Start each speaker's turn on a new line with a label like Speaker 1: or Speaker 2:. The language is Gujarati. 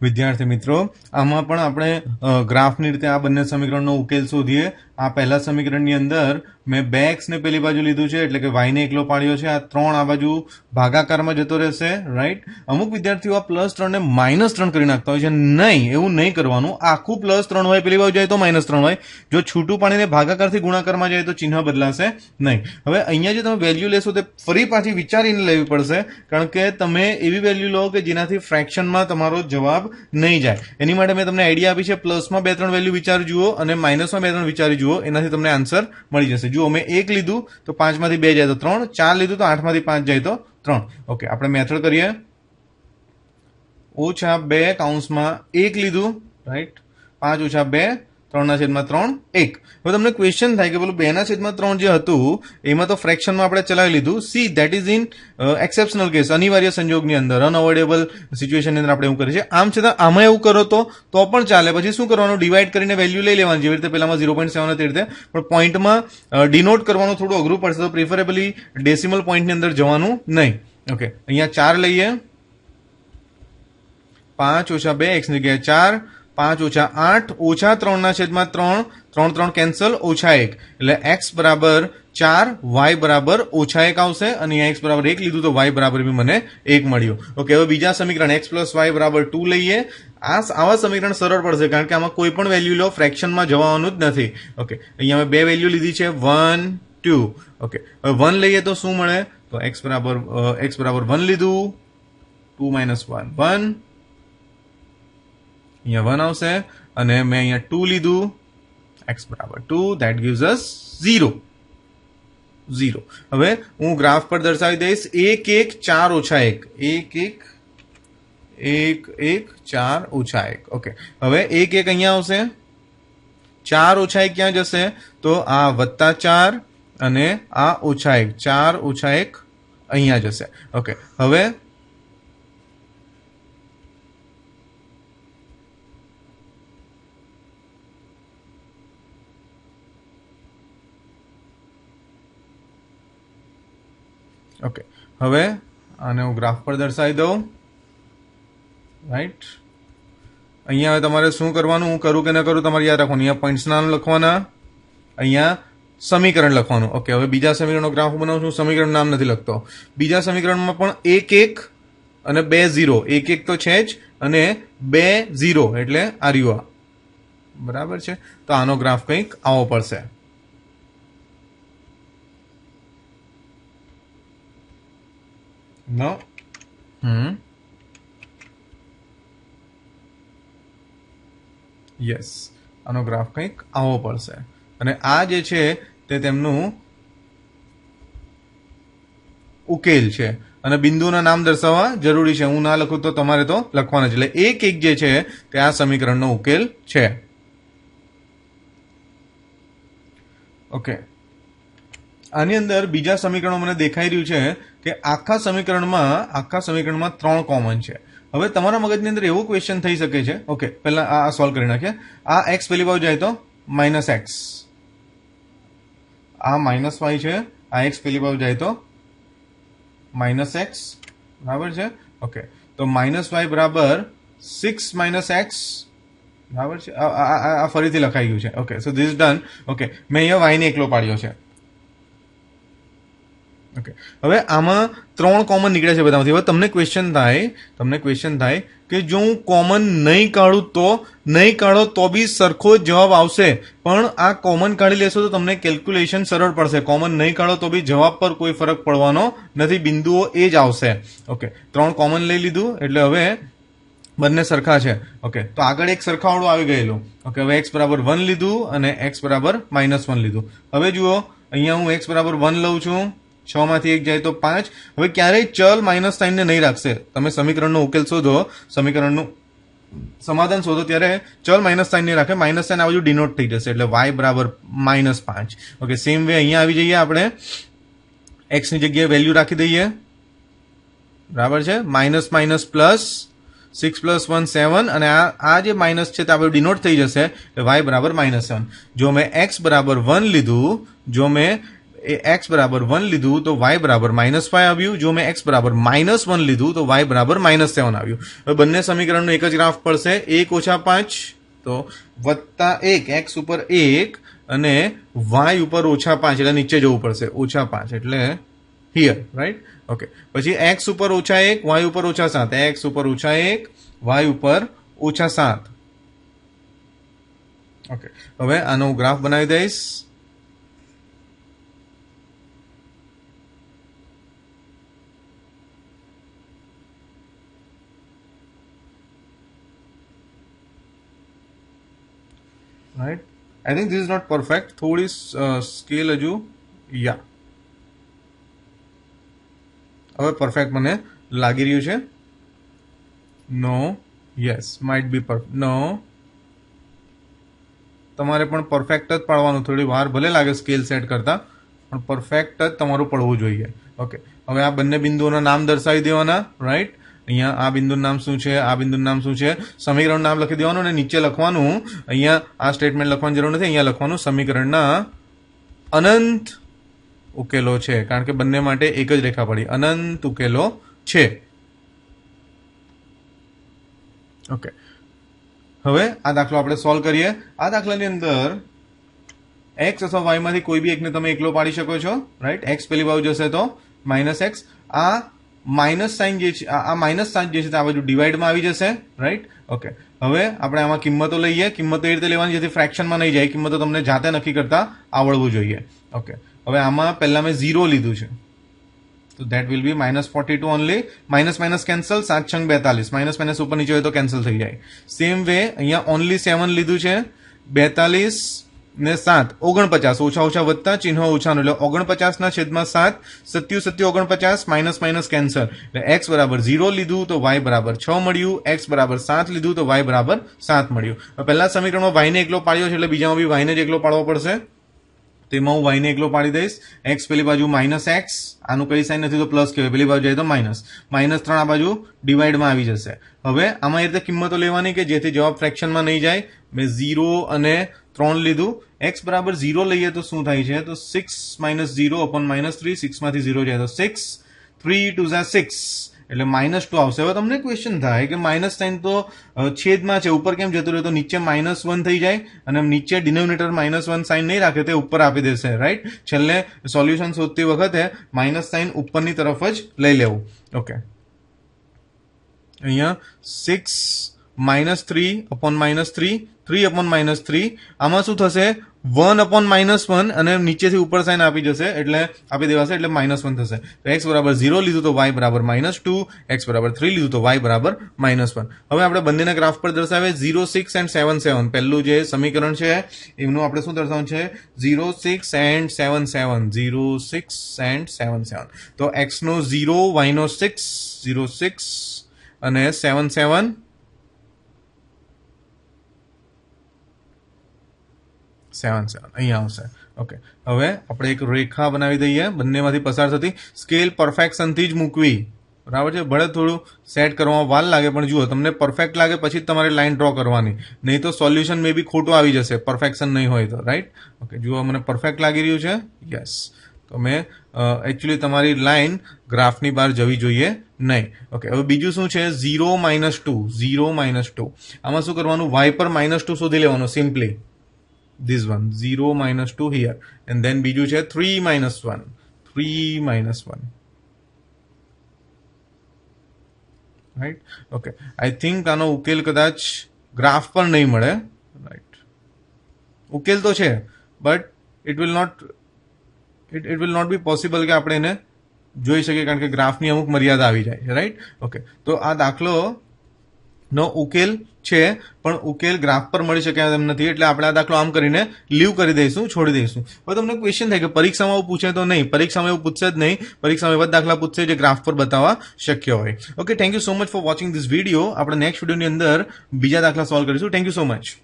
Speaker 1: વિદ્યાર્થી મિત્રો, આમાં પણ આપણે ગ્રાફની રીતે આ બંને સમીકરણનો ઉકેલ શોધીએ. આ પહેલા સમીકરણની અંદર મેં બે એક્સ ને પેલી બાજુ લીધું છે, એટલે કે વાયને એકલો પાડ્યો છે, આ ત્રણ આ બાજુ ભાગાકારમાં જતો રહેશે રાઈટ અમુક વિદ્યાર્થીઓ આ પ્લસ ત્રણ ને માઇનસ ત્રણ કરી નાખતા હોય છે, નહીં, એવું નહીં કરવાનું. આખું પ્લસ ત્રણ હોય, પેલી બાજુ જાય તો માઇનસ ત્રણ હોય. જો છૂટું પાણીને ભાગાકારથી ગુણાકારમાં જાય તો ચિહ્ન બદલાશે નહીં. હવે અહીંયા જે તમે વેલ્યુ લેશો તે ફરી પાછી વિચારીને લેવી પડશે, કારણ કે તમે એવી વેલ્યુ લો કે જેનાથી ફ્રેક્શનમાં તમારો જવાબ નહીં જાય. એની માટે મેં તમને આઈડિયા આપી છે પ્લસમાં બે ત્રણ વેલ્યુ વિચારી જુઓ અને માઇનસમાં બે ત્રણ વિચારી જુઓ, એનાથી તમને આન્સર મળી જશે. જુઓ મેં એક લીધું, તો પાંચમાંથી બે જાય તો ત્રણ, ચાર લીધું તો આઠમાંથી પાંચ જાય તો ત્રણ. ઓકે આપણે મેથડ કરીએ. ઓછા બે કાઉન્સમાં એક લીધું રાઈટ પાંચ ઓછા બે ત્રણના છેદમાં ત્રણ, એક. હવે તમને ક્વેશ્ચન થાય કે પેલું બેના છેદમાં ત્રણ જે હતું, એમાં તો ફ્રેક્શનમાં આપણે ચલાવી લીધું. See that is in exceptional case અનિવાર્ય સંજોગની અંદર અનઅવોઇડેબલ સિચ્યુએશનની અંદર આપણે એવું કરીએ છીએ. આમ છતાં આમાં એવું કરો તો તો પણ ચાલે. પછી શું કરવાનું? ડિવાઈડ કરીને વેલ્યુ લઈ લેવાની. જેવી રીતે પહેલાંમાં ઝીરો પોઈન્ટ સેવન હતી રીતે. પણ પોઈન્ટમાં ડિનોટ કરવાનું થોડું અઘરું પડશે, તો પ્રિફરેબલી ડેસિમલ પોઈન્ટની અંદર જવાનું નહીં. ઓકે અહીંયા ચાર લઈએ. પાંચ ઓછા બે એક્સની જગ્યાએ ચાર. પાંચ ઓછા આઠ ઓછા ત્રણના છેદમાં ત્રણ ત્રણ ત્રણ કેન્સલ ઓછા એક. એટલે એક્સ બરાબર ચાર વાય બરાબર ઓછા એક આવશે અને અહીંયા એક્સ બરાબર એક લીધું તો વાય બરાબર બી મને એક મળ્યું. ઓકે, હવે બીજા સમીકરણ એક્સ પ્લસ વાય બરાબર ટુ લઈએ. આ આવા સમીકરણ સરળ પડશે કારણ કે આમાં કોઈ પણ વેલ્યુ લો ફ્રેક્શનમાં જવાનું જ નથી. ઓકે, અહીંયા અમે બે વેલ્યુ લીધી છે. વન ટુ ઓકે, હવે વન લઈએ તો શું મળે? તો એક્સ બરાબર એક્સ બરાબર વન લીધું. ટુ માઇનસ વન વન અહીંયા વન આવશે અને મેં અહીંયા ટુ લીધું. એક્સ બરાબર two that gives us zero zero હવે હું ગ્રાફ પર દર્શાવી દઈશ. એક એક, ચાર ઓછા એક. એક એક એક એક, ચાર ઓછા એક. ઓકે હવે એક એક અહીંયા આવશે. ચાર ઓછા એક ક્યાં જશે? તો આ વત્તા ચાર અને આ ઓછા એક. ચાર ઓછા એક અહીંયા જશે. ઓકે હવે ઓકે હવે આને હું ગ્રાફ પર દર્શાવી દઉં. રાઈટ અહીંયા હવે તમારે શું કરવાનું? હું કરું કે ન કરું તમારે યાદ રાખવાનું. અહીંયા પોઈન્ટ્સ નામ લખવાના. અહીંયા સમીકરણ લખવાનું. ઓકે હવે બીજા સમીકરણનો ગ્રાફ બનાવું છું. સમીકરણ નામ નથી લખતો. બીજા સમીકરણમાં પણ એક એક અને બે ઝીરો એક એક તો છે જ અને બે ઝીરો એટલે આર્યુઆ બરાબર છે? તો આનો ગ્રાફ કંઈક આવો પડશે. No. હમ યસ આનો ગ્રાફ કંઈક આવો પડશે. અને આ જે છે, તે તેમનું ઉકેલ છે. અને બિંદુના નામ દર્શાવવા જરૂરી છે. હું ના લખું તો તમારે તો લખવાના છે. એટલે એક એક જે છે, તે આ સમીકરણનો ઉકેલ છે. ઓકે આની અંદર બીજા સમીકરણો મને દેખાઈ રહ્યું છે. કે આખા સમીકરણમાં આખા સમીકરણમાં ત્રણ કોમન છે. હવે તમારા મગજની અંદર એવો ક્વેશ્ચન થઈ શકે છે. ઓકે પહેલા આ સોલ્વ કરી નાખીએ. આ એક્સ પેલી બાજુ જાય તો માઇનસ એક્સ આ માઇનસ વાય છે. આ એક્સ પેલી બાજુ જાય તો માઇનસ એક્સ બરાબર છે? ઓકે તો માઇનસ વાય બરાબર સિક્સ માઇનસ એક્સ બરાબર છે? આ ફરીથી લખાઈ ગયું છે. Okay so this done okay મેં અહીંયા વાયને એકલો પાડ્યો છે. ઓકે હવે આમાં ત્રણ કોમન નીકળ્યા છે બધામાંથી. હવે તમને ક્વેશ્ચન થાય, તમને ક્વેશ્ચન થાય કે જો હું કોમન નહીં કાઢું તો, નહીં કાઢો તો બી સરખો જવાબ આવશે. પણ આ કોમન કાઢી લેશો તો તમને કેલ્ક્યુલેશન સરળ પડશે. કોમન નહીં કાઢો તો બી જવાબ પર કોઈ ફરક પડવાનો નથી. બિંદુઓ એ જ આવશે. ઓકે ત્રણ કોમન લઈ લીધું, એટલે હવે બંને સરખા છે. ઓકે તો આગળ એક સરખાવાળું આવી ગયેલું. ઓકે હવે એક્સ બરાબર વન લીધું અને એક્સ બરાબર માઇનસ વન લીધું. હવે જુઓ, અહીંયા હું એક્સ બરાબર વન લઉં છું. છ માંથી એક જાય તો પાંચ. હવે ક્યારેય ચલ માઇનસ સાઇનને નહીં રાખશે. તમે સમીકરણનો ઉકેલ શોધો. સમીકરણનું સમાધાન શોધો ત્યારે ચલ માઇનસ સાઇન નહીં રાખે. માઇનસ સાઇન આ બાજુ ડિનોટ થઈ જશે. એટલે વાય બરાબર માઇનસ પાંચ. ઓકે સેમ વે અહીંયા આવી જઈએ આપણે. એક્સની જગ્યાએ વેલ્યુ રાખી દઈએ. બરાબર છે? Minus minus plus six plus one seven અને આ આ જે માઇનસ છે તે આપણે ડિનોટ થઈ જશે. એટલે વાય બરાબર માઇનસ સેવન જો મેં એક્સ બરાબર વન લીધું, જો મેં એ એક્સ બરાબર વન લીધું તો વાય બરાબર માઇનસ ફાઈવ આવ્યું. જો મેં એક્સ બરાબર માઇનસ વન લીધું તો વાય બરાબર માઇનસ સેવન આવ્યું. હવે બંને સમીકરણનો એક જ ગ્રાફ પડશે. એક ઓછા પાંચ, તો વત્તા એક એક્સ ઉપર એક અને વાય ઉપર ઓછા પાંચ, એટલે નીચે જવું પડશે. ઓછા પાંચ, એટલે હિયર રાઈટ ઓકે પછી એક્સ ઉપર ઓછા એક વાય ઉપર ઓછા સાત. એક્સ ઉપર ઓછા એક વાય ઉપર ઓછા સાત. ઓકે હવે આનો ગ્રાફ બનાવી દઈશ. Right? I think this is not perfect. થોડી સ્કેલ હજુ યા હવે પરફેક્ટ મને લાગી રહ્યું છે no yes might be perfect no તમારે પણ પરફેક્ટ જ પાડવાનું થોડી વાર, ભલે લાગે સ્કેલ સેટ કરતા, પણ પરફેક્ટ જ તમારું પડવું જોઈએ. ઓકે હવે આ બંને બિંદુઓના નામ દર્શાવી દેવાના રાઈટ અહીંયા આ બિંદુનું નામ શું છે? આ બિંદુનું નામ શું છે? સમીકરણ નામ લખી દેવાનું અને નીચે લખવાનું. અહીંયા આ સ્ટેટમેન્ટ લખવાની જરૂર નથી. અહીંયા લખવાનું સમીકરણના અનંત ઉકેલો છે. કારણ કે બંને માટે એક જ રેખા પડી. અનંત ઉકેલો છે. ઓકે હવે આ દાખલો આપણે સોલ્વ કરીએ. આ દાખલાની અંદર એક્સ અથવા વાયમાંથી કોઈ બી એકને તમે એકલો પાડી શકો છો. રાઈટ એક્સ પેલી બાજુ જશે તો માઇનસ એક્સ આ માઇનસ સાઇન જે છે, આ માઇનસ સાઇન જે છે તે આ બાજુ ડિવાઈડમાં આવી જશે રાઈટ ઓકે હવે આપણે આમાં કિંમતો લઈએ. કિંમતો એ રીતે લેવાની જેથી ફ્રેક્શનમાં નહીં જાય. કિંમતો તમને જાતે નક્કી કરતા આવડવું જોઈએ. ઓકે હવે આમાં પહેલાં મેં ઝીરો લીધું છે. તો that will be minus forty two only minus minus cancel સાત છંગ બેતાલીસ. માઇનસ માઇનસ ઉપર નીચે હોય તો કેન્સલ થઈ જાય. સેમ વે અહીંયા ઓનલી સેવન લીધું છે. બેતાલીસ ને સાત. ઓગણપચાસ. ઓછા ઓછા વધતા ચિહ્ન ઓછાનું એટલે ઓગણપચાસના છેદમાં સાત. સત્યુ સત્યુ ઓગણપચાસ, માઇનસ માઇનસ કેન્સર. એટલે એક્સ બરાબર ઝીરો લીધું તો વાય બરાબર છ મળ્યું. એક્સ બરાબર સાત લીધું તો વાય બરાબર સાત મળ્યું. પહેલા સમીકરણમાં વાયને એકલો પાડ્યો છે એટલે બીજામાં બી વાયને જ એકલો પાડવો પડશે. તેમાં હું વાયને એકલો પાડી દઈશ. એક્સ પેલી બાજુ માઇનસ એક્સ. આનું કઈ સાઇન નથી તો પ્લસ કહેવાય. પેલી બાજુ જાય તો માઇનસ માઇનસ ત્રણ આ બાજુ ડિવાઈડમાં આવી જશે. હવે આમાં એ રીતે કિંમતો લેવાની કે જેથી જવાબ ફ્રેક્શનમાં નહીં જાય. મેં ઝીરો અને ત્રણ લીધું. એક્સ બરાબર ઝીરો લઈએ તો શું થાય છે? તો six minus zero upon minus three સિક્સમાંથી zero જાય. તો સિક્સ થ્રી ટુ ઝા સિક્સ એટલે માઇનસ ટુ આવશે. હવે તમને ક્વેશ્ચન થાય કે માઇનસ સાઇન તો છેદમાં છે. ઉપર કેમ જતું રહે? તો નીચે માઇનસ વન થઈ જાય અને નીચે ડિનોમિનેટર માઇનસ વન સાઇન નહીં રાખે તે ઉપર આપી દેશે રાઈટ છેલ્લે સોલ્યુશન શોધતી વખતે માઇનસ સાઇન ઉપરની તરફ જ લઈ લેવું. ઓકે અહીંયા six minus three upon minus three three upon minus three આમાં શું થશે? વન અપોન માઇનસ વન અને નીચેથી ઉપર સાઇન આપી જશે, એટલે આપી દેવાશે એટલે માઇનસ વન થશે. તો એક્સ બરાબર ઝીરો લીધું તો વાય બરાબર માઇનસ ટુ એક્સ બરાબર થ્રી લીધું તો વાય બરાબર માઇનસ વન હવે આપણે બંનેના ગ્રાફ પર દર્શાવે zero six and seven seven પહેલું જે સમીકરણ છે એમનું આપણે શું દર્શાવવાનું છે? Zero six and seven seven zero six and seven seven તો એક્સનો ઝીરો વાયનો સિક્સ ઝીરો સિક્સ અને સેવન સેવન સેવન સેવન. અહીંયા આવશે. ઓકે હવે આપણે એક રેખા બનાવી દઈએ. બંનેમાંથી પસાર થતી સ્કેલ પરફેક્શનથી જ મૂકવી. બરાબર છે? ભલે થોડું સેટ કરવામાં વાર લાગે, પણ જુઓ, તમને પરફેક્ટ લાગે પછી જ તમારે લાઈન ડ્રો કરવાની. નહીં તો સોલ્યુશન મે બી ખોટું આવી જશે. પરફેક્શન નહીં હોય તો રાઈટ ઓકે જુઓ મને પરફેક્ટ લાગી રહ્યું છે? યસ તો મેં એકચ્યુઅલી તમારી લાઈન ગ્રાફની બહાર જવી જોઈએ નહીં. ઓકે હવે બીજું શું છે? Zero minus two. Zero minus two. આમાં શું કરવાનું? વાય પર માઇનસ ટુ શોધી લેવાનું, simply. This one 0 minus 2 here, and then બીજું છે 3 minus 1 3 minus 1 right okay I think આનો ઉકેલ કદાચ ગ્રાફ પર નહીં મળે રાઈટ ઉકેલ તો છે but it will not it it will not be possible કે આપણે એને જોઈ શકીએ કારણ કે ગ્રાફની અમુક મર્યાદા આવી જાય છે રાઈટ ઓકે તો આ દાખલો નો ઉકેલ છે, પણ ઉકેલ ગ્રાફ પર મળી શકે એમ નથી. એટલે આપણે આ દાખલો આમ કરીને લીવ કરી દઈશું, છોડી દઈશું. હવે તમને ક્વેશ્ચન થાય કે પરીક્ષામાં એવું પૂછે તો નહીં. પરીક્ષામાં એવું પૂછશે જ નહીં. પરીક્ષામાં એવા દાખલા પૂછશે જે ગ્રાફ પર બતાવવા શક્ય હોય. Okay thank you so much for watching this video આપણે નેક્સ્ટ વિડીયોની અંદર બીજા દાખલા સોલ્વ કરીશું. Thank you so much